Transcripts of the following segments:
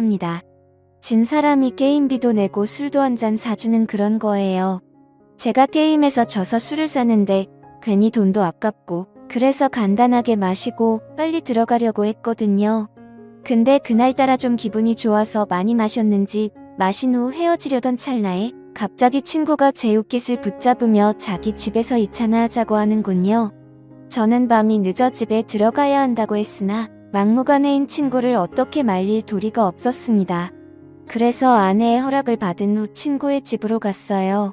합니다. 진 사람이 게임비도 내고 술도 한 잔 사주는 그런 거예요. 제가 게임에서 져서 술을 사는데 괜히 돈도 아깝고 그래서 간단하게 마시고 빨리 들어가려고 했거든요. 근데 그날따라 좀 기분이 좋아서 많이 마셨는지 마신 후 헤어지려던 찰나에 갑자기 친구가 제 옷깃을 붙잡으며 자기 집에서 2차나 하자고 하는군요. 저는 밤이 늦어 집에 들어가야 한다고 했으나 막무가내인 친구를 어떻게 말릴 도리가 없었습니다. 그래서 아내의 허락을 받은 후 친구의 집으로 갔어요.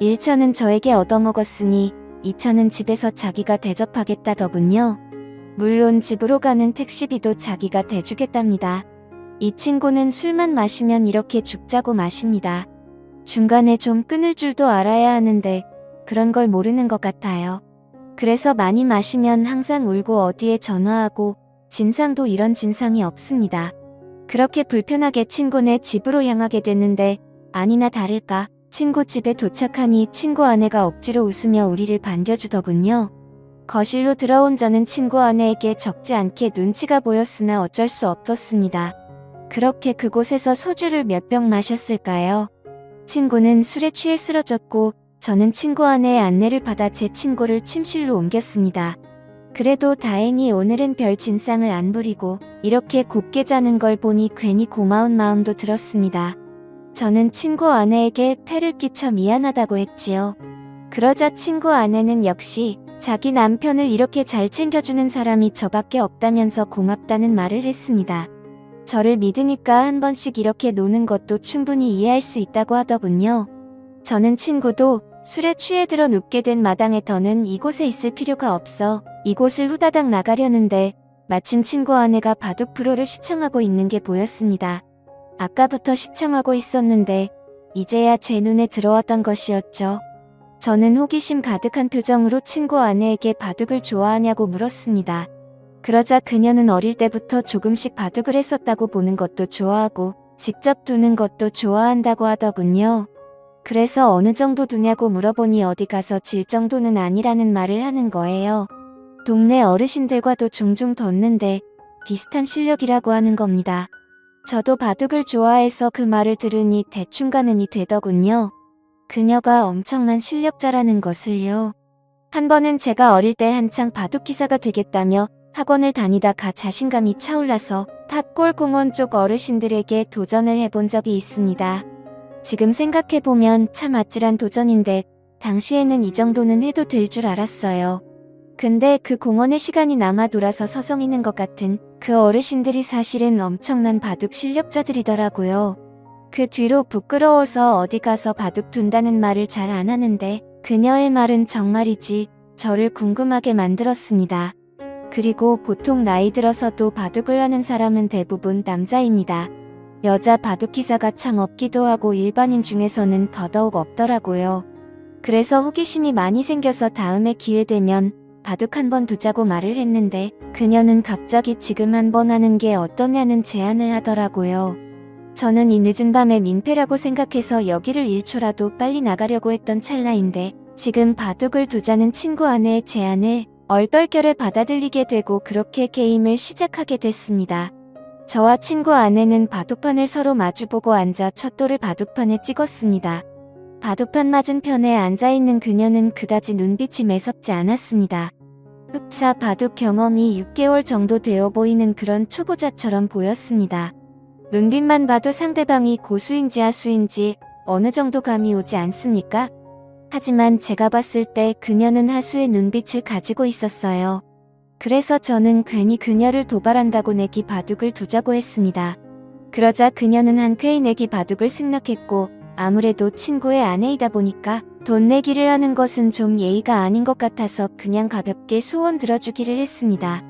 1차는 저에게 얻어먹었으니 2차는 집에서 자기가 대접하겠다더군요. 물론 집으로 가는 택시비도 자기가 대주겠답니다. 이 친구는 술만 마시면 이렇게 죽자고 마십니다. 중간에 좀 끊을 줄도 알아야 하는데 그런 걸 모르는 것 같아요. 그래서 많이 마시면 항상 울고 어디에 전화하고 진상도 이런 진상이 없습니다. 그렇게 불편하게 친구네 집으로 향하게 됐는데 아니나 다를까 친구 집에 도착하니 친구 아내가 억지로 웃으며 우리를 반겨주더군요. 거실로 들어온 저는 친구 아내에게 적지 않게 눈치가 보였으나 어쩔 수 없었습니다. 그렇게 그곳에서 소주를 몇 병 마셨을까요? 친구는 술에 취해 쓰러졌고 저는 친구 아내의 안내를 받아 제 친구를 침실로 옮겼습니다. 그래도 다행히 오늘은 별 진상을 안 부리고 이렇게 곱게 자는 걸 보니 괜히 고마운 마음도 들었습니다. 저는 친구 아내에게 패를 끼쳐 미안하다고 했지요. 그러자 친구 아내는 역시 자기 남편을 이렇게 잘 챙겨주는 사람이 저밖에 없다면서 고맙다는 말을 했습니다. 저를 믿으니까 한 번씩 이렇게 노는 것도 충분히 이해할 수 있다고 하더군요. 저는 친구도 술에 취해 들어 눕게 된 마당에 더는 이곳에 있을 필요가 없어 이곳을 후다닥 나가려는데 마침 친구 아내가 바둑 프로를 시청하고 있는 게 보였습니다. 아까부터 시청하고 있었는데 이제야 제 눈에 들어왔던 것이었죠. 저는 호기심 가득한 표정으로 친구 아내에게 바둑을 좋아하냐고 물었습니다. 그러자 그녀는 어릴 때부터 조금씩 바둑을 했었다고 보는 것도 좋아하고 직접 두는 것도 좋아한다고 하더군요. 그래서 어느 정도 두냐고 물어보니 어디 가서 질 정도는 아니라는 말을 하는 거예요. 동네 어르신들과도 종종 뒀는데 비슷한 실력이라고 하는 겁니다. 저도 바둑을 좋아해서 그 말을 들으니 대충 가늠이 되더군요. 그녀가 엄청난 실력자라는 것을요. 한 번은 제가 어릴 때 한창 바둑 기사가 되겠다며 학원을 다니다가 자신감이 차올라서 탑골 공원 쪽 어르신들에게 도전을 해본 적이 있습니다. 지금 생각해보면 참 아찔한 도전인데 당시에는 이 정도는 해도 될 줄 알았어요. 근데 그 공원의 시간이 남아 돌아서 서성이는 것 같은 그 어르신들이 사실은 엄청난 바둑 실력자들이더라고요. 그 뒤로 부끄러워서 어디 가서 바둑 둔다는 말을 잘 안 하는데 그녀의 말은 정말이지 저를 궁금하게 만들었습니다. 그리고 보통 나이 들어서도 바둑을 하는 사람은 대부분 남자입니다. 여자 바둑 기사가 참 없기도 하고 일반인 중에서는 더더욱 없더라고요. 그래서 호기심이 많이 생겨서 다음에 기회 되면 바둑 한 번 두자고 말을 했는데 그녀는 갑자기 지금 한 번 하는 게 어떠냐는 제안을 하더라고요. 저는 이 늦은 밤에 민폐라고 생각해서 여기를 1초라도 빨리 나가려고 했던 찰나인데 지금 바둑을 두자는 친구 아내의 제안을 얼떨결에 받아들이게 되고 그렇게 게임을 시작하게 됐습니다. 저와 친구 아내는 바둑판을 서로 마주보고 앉아 첫 돌을 바둑판에 찍었습니다. 바둑판 맞은편에 앉아있는 그녀는 그다지 눈빛이 매섭지 않았습니다. 흡사 바둑 경험이 6개월 정도 되어 보이는 그런 초보자처럼 보였습니다. 눈빛만 봐도 상대방이 고수인지 하수인지 어느 정도 감이 오지 않습니까? 하지만 제가 봤을 때 그녀는 하수의 눈빛을 가지고 있었어요. 그래서 저는 괜히 그녀를 도발한다고 내기 바둑을 두자고 했습니다. 그러자 그녀는 한 쾌히 내기 바둑을 승낙했고 아무래도 친구의 아내이다 보니까 돈 내기를 하는 것은 좀 예의가 아닌 것 같아서 그냥 가볍게 소원 들어주기를 했습니다.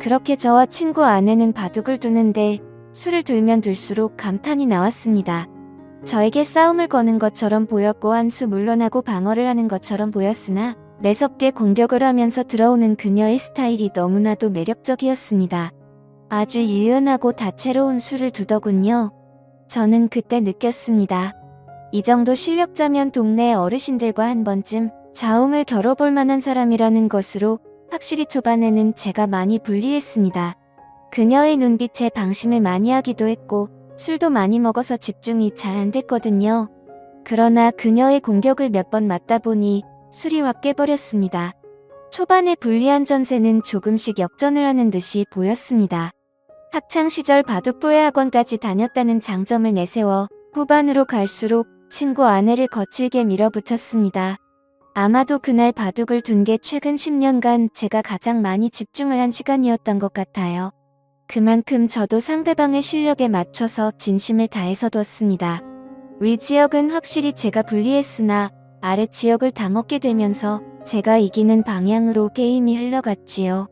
그렇게 저와 친구 아내는 바둑을 두는데 술을 들면 들수록 감탄이 나왔습니다. 저에게 싸움을 거는 것처럼 보였고 한 수 물러나고 방어를 하는 것처럼 보였으나 매섭게 공격을 하면서 들어오는 그녀의 스타일이 너무나도 매력적이었습니다. 아주 유연하고 다채로운 수를 두더군요. 저는 그때 느꼈습니다. 이 정도 실력자면 동네 어르신들과 한 번쯤 자웅을 겨뤄볼 만한 사람이라는 것으로 확실히 초반에는 제가 많이 불리했습니다. 그녀의 눈빛에 방심을 많이 하기도 했고 술도 많이 먹어서 집중이 잘 안 됐거든요. 그러나 그녀의 공격을 몇 번 맞다 보니 술이 확 깨버렸습니다. 초반에 불리한 전세는 조금씩 역전을 하는 듯이 보였습니다. 학창시절 바둑부회 학원까지 다녔다는 장점을 내세워 후반으로 갈수록 친구 아내를 거칠게 밀어붙였습니다. 아마도 그날 바둑을 둔 게 최근 10년간 제가 가장 많이 집중을 한 시간이었던 것 같아요. 그만큼 저도 상대방의 실력에 맞춰서 진심을 다해서 뒀습니다. 위 지역은 확실히 제가 불리했으나 아래 지역을 다 먹게 되면서 제가 이기는 방향으로 게임이 흘러갔지요.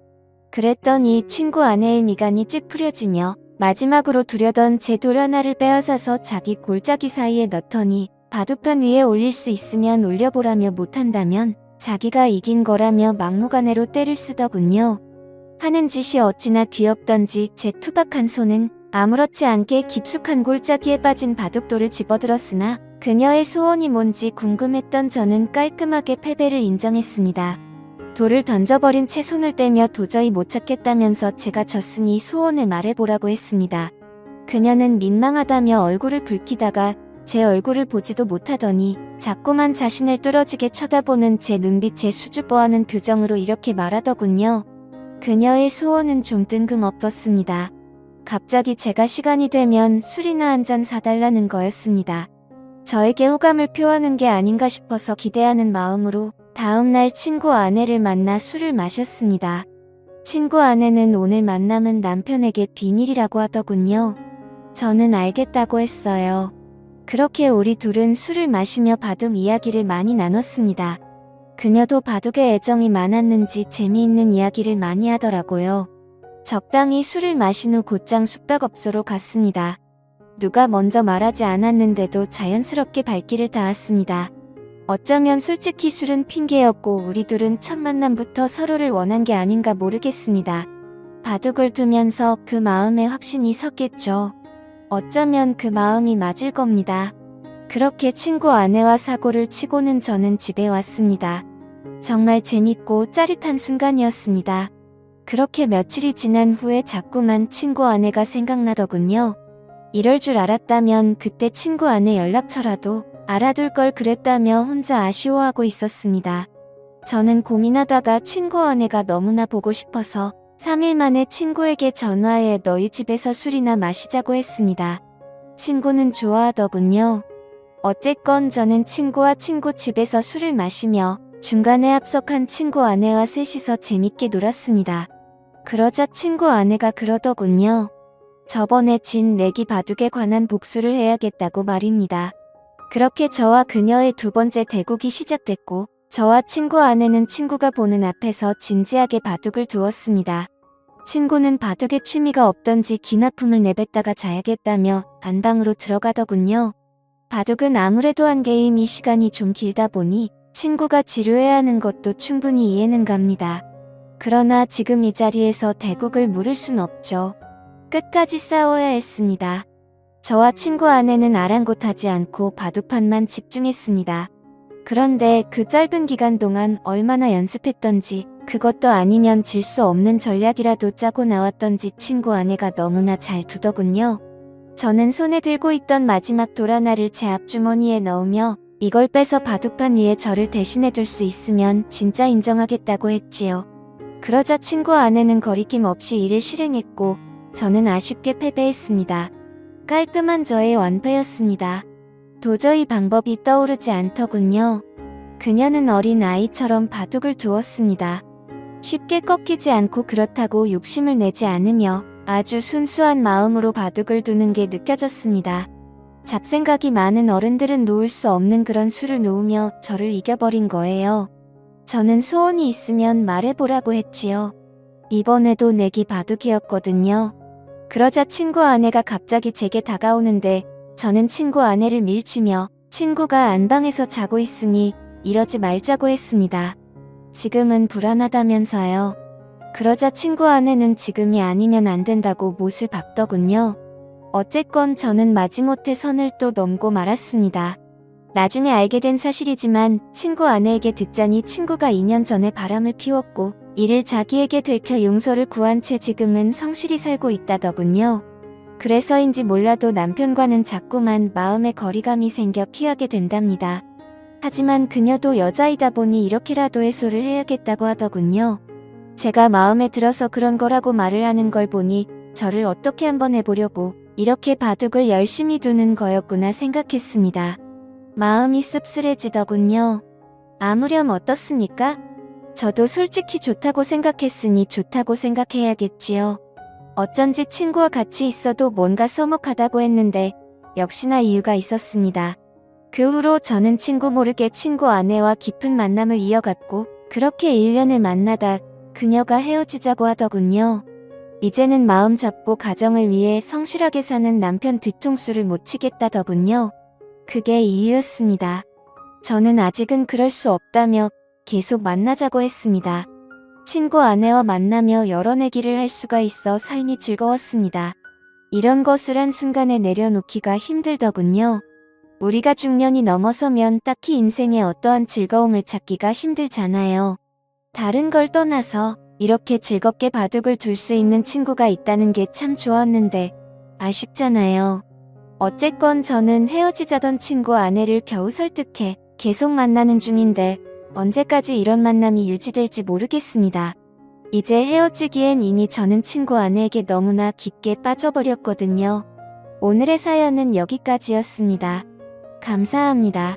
그랬더니 친구 아내의 미간이 찌푸려지며 마지막으로 두려던 제 돌 하나를 빼앗아서 자기 골짜기 사이에 넣더니 바둑판 위에 올릴 수 있으면 올려보라며 못한다면 자기가 이긴 거라며 막무가내로 때를 쓰더군요. 하는 짓이 어찌나 귀엽던지 제 투박한 손은 아무렇지 않게 깊숙한 골짜기에 빠진 바둑돌을 집어들었으나 그녀의 소원이 뭔지 궁금했던 저는 깔끔하게 패배를 인정했습니다. 돌을 던져버린 채 손을 떼며 도저히 못 찾겠다면서 제가 졌으니 소원을 말해보라고 했습니다. 그녀는 민망하다며 얼굴을 붉히다가 제 얼굴을 보지도 못하더니 자꾸만 자신을 뚫어지게 쳐다보는 제 눈빛에 수줍어하는 표정으로 이렇게 말하더군요. 그녀의 소원은 좀 뜬금없었습니다. 갑자기 제가 시간이 되면 술이나 한 잔 사달라는 거였습니다. 저에게 호감을 표하는 게 아닌가 싶어서 기대하는 마음으로 다음날 친구 아내를 만나 술을 마셨습니다. 친구 아내는 오늘 만남은 남편에게 비밀이라고 하더군요. 저는 알겠다고 했어요. 그렇게 우리 둘은 술을 마시며 바둑 이야기를 많이 나눴습니다. 그녀도 바둑에 애정이 많았는지 재미있는 이야기를 많이 하더라고요. 적당히 술을 마신 후 곧장 숙박업소로 갔습니다. 누가 먼저 말하지 않았는데도 자연스럽게 발길을 닿았습니다. 어쩌면 솔직히 술은 핑계였고 우리 둘은 첫 만남부터 서로를 원한 게 아닌가 모르겠습니다. 바둑을 두면서 그 마음에 확신이 섰겠죠. 어쩌면 그 마음이 맞을 겁니다. 그렇게 친구 아내와 사고를 치고는 저는 집에 왔습니다. 정말 재밌고 짜릿한 순간이었습니다. 그렇게 며칠이 지난 후에 자꾸만 친구 아내가 생각나더군요. 이럴 줄 알았다면 그때 친구 아내 연락처라도 알아둘 걸 그랬다며 혼자 아쉬워하고 있었습니다. 저는 고민하다가 친구 아내가 너무나 보고 싶어서 3일 만에 친구에게 전화해 너희 집에서 술이나 마시자고 했습니다. 친구는 좋아하더군요. 어쨌건 저는 친구와 친구 집에서 술을 마시며 중간에 합석한 친구 아내와 셋이서 재밌게 놀았습니다. 그러자 친구 아내가 그러더군요. 저번에 진 내기 바둑에 관한 복수를 해야겠다고 말입니다. 그렇게 저와 그녀의 두 번째 대국이 시작됐고 저와 친구 아내는 친구가 보는 앞에서 진지하게 바둑을 두었습니다. 친구는 바둑에 취미가 없던지 기나품을 내뱉다가 자야겠다며 안방으로 들어가더군요. 바둑은 아무래도 한 게임이 시간이 좀 길다 보니 친구가 지루해하는 것도 충분히 이해는 갑니다. 그러나 지금 이 자리에서 대국을 물을 순 없죠. 끝까지 싸워야 했습니다. 저와 친구 아내는 아랑곳하지 않고 바둑판만 집중했습니다. 그런데 그 짧은 기간 동안 얼마나 연습했던지 그것도 아니면 질 수 없는 전략이라도 짜고 나왔던지 친구 아내가 너무나 잘 두더군요. 저는 손에 들고 있던 마지막 돌 하나를 제 앞주머니에 넣으며 이걸 빼서 바둑판 위에 저를 대신해 줄수 있으면 진짜 인정하겠다고 했지요. 그러자 친구 아내는 거리낌 없이 이를 실행했고 저는 아쉽게 패배했습니다. 깔끔한 저의 완패였습니다. 도저히 방법이 떠오르지 않더군요. 그녀는 어린 아이처럼 바둑을 두었습니다. 쉽게 꺾이지 않고 그렇다고 욕심을 내지 않으며 아주 순수한 마음으로 바둑을 두는 게 느껴졌습니다. 잡생각이 많은 어른들은 놓을 수 없는 그런 수를 놓으며 저를 이겨버린 거예요. 저는 소원이 있으면 말해보라고 했지요. 이번에도 내기 바둑이었거든요. 그러자 친구 아내가 갑자기 제게 다가오는데 저는 친구 아내를 밀치며 친구가 안방에서 자고 있으니 이러지 말자고 했습니다. 지금은 불안하다면서요. 그러자 친구 아내는 지금이 아니면 안 된다고 못을 박더군요. 어쨌건 저는 마지못해 선을 또 넘고 말았습니다. 나중에 알게 된 사실이지만 친구 아내에게 듣자니 친구가 2년 전에 바람을 피웠고 이를 자기에게 들켜 용서를 구한 채 지금은 성실히 살고 있다더군요. 그래서인지 몰라도 남편과는 자꾸만 마음의 거리감이 생겨 피하게 된답니다. 하지만 그녀도 여자이다 보니 이렇게라도 해소를 해야겠다고 하더군요. 제가 마음에 들어서 그런 거라고 말을 하는 걸 보니 저를 어떻게 한번 해보려고 이렇게 바둑을 열심히 두는 거였구나 생각했습니다. 마음이 씁쓸해지더군요. 아무렴 어떻습니까? 저도 솔직히 좋다고 생각했으니 좋다고 생각해야겠지요. 어쩐지 친구와 같이 있어도 뭔가 서먹하다고 했는데 역시나 이유가 있었습니다. 그 후로 저는 친구 모르게 친구 아내와 깊은 만남을 이어갔고 그렇게 1년을 만나다 그녀가 헤어지자고 하더군요. 이제는 마음 잡고 가정을 위해 성실하게 사는 남편 뒤통수를 못 치겠다더군요. 그게 이유였습니다. 저는 아직은 그럴 수 없다며 계속 만나자고 했습니다. 친구 아내와 만나며 여러 내기를 할 수가 있어 삶이 즐거웠습니다. 이런 것을 한순간에 내려놓기가 힘들더군요. 우리가 중년이 넘어서면 딱히 인생에 어떠한 즐거움을 찾기가 힘들잖아요. 다른 걸 떠나서 이렇게 즐겁게 바둑을 둘 수 있는 친구가 있다는 게 참 좋았는데 아쉽잖아요. 어쨌건 저는 헤어지자던 친구 아내를 겨우 설득해 계속 만나는 중인데 언제까지 이런 만남이 유지될지 모르겠습니다. 이제 헤어지기엔 이미 저는 친구 아내에게 너무나 깊게 빠져버렸거든요. 오늘의 사연은 여기까지였습니다. 감사합니다.